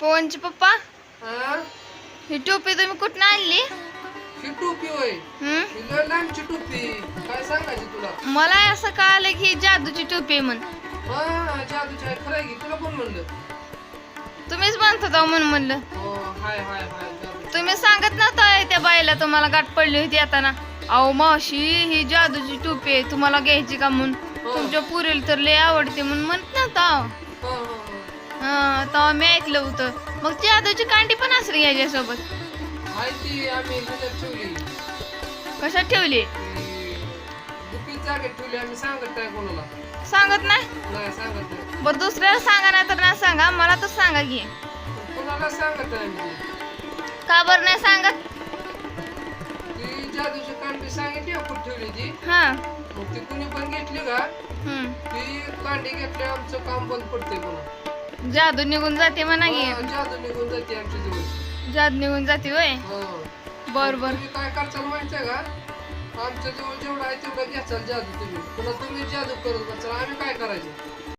पवनची पप्पा? हा? ही टोपी तुम्ही कुठून आणली? ही टोपी होय. हम्म? ही लय लांबची टोपी. काय सांगायची तुला? मला असं कळालं की ही जादूची टोपी आहे म्हण हा जादूची आहे. खरं आहे की? तुला कोण म्हणलं? तुम्हीच म्हणत होता म्हणून म्हणलं. हो हाय हाय हाय जादू तुम्ही सांगत नव्हता त्या बाईला तुम्हाला गाठ पडली होती येताना अहो मावशी ही जादूची टोपी आहे. तुम्हाला घ्यायची का म्हणून? तुमच्या पुरीला तर लय आवडते म्हणून म्हणत नव्हता. अहो. हा हा हा. हा तेव्हा मी ऐकलं होतं. मग जादूची कांडी पण असेल याच्यासोबत. आम्ही ह्याच्यात ठेवली. कशात ठेवली? ती गुपित जागेत ठेवली आम्ही सांगत नाही कोणाला. सांगत नाही? नाही सांगत नाही. बरं दुसऱ्याला सांगा नाही तर नाही सांगा. मला तर सांगा की. कोणाला सांगत नाही आम्ही का बरं नाही सांगत? ती जादूची कांडी सांगितली हो कुठे ठेवली ती. हा. मग ती कुणी पण घेतली का? हम्म. ती कांडी घेतली आमचं काम बंद पडते पुन्हा जादू निघून जाते म्हणा की. हा, जादू निघून जाते आमच्या जवळ जादू निघून जाते वय हा. बर बर. तुम्ही काय करचाल माहिती आहे का? आमच्या जवळ जेवढं आहे तेवढं घ्याचाल जादू तुम्ही. पुन्हा तुम्ही जादू करत बसाल. आम्ही काय करायचं?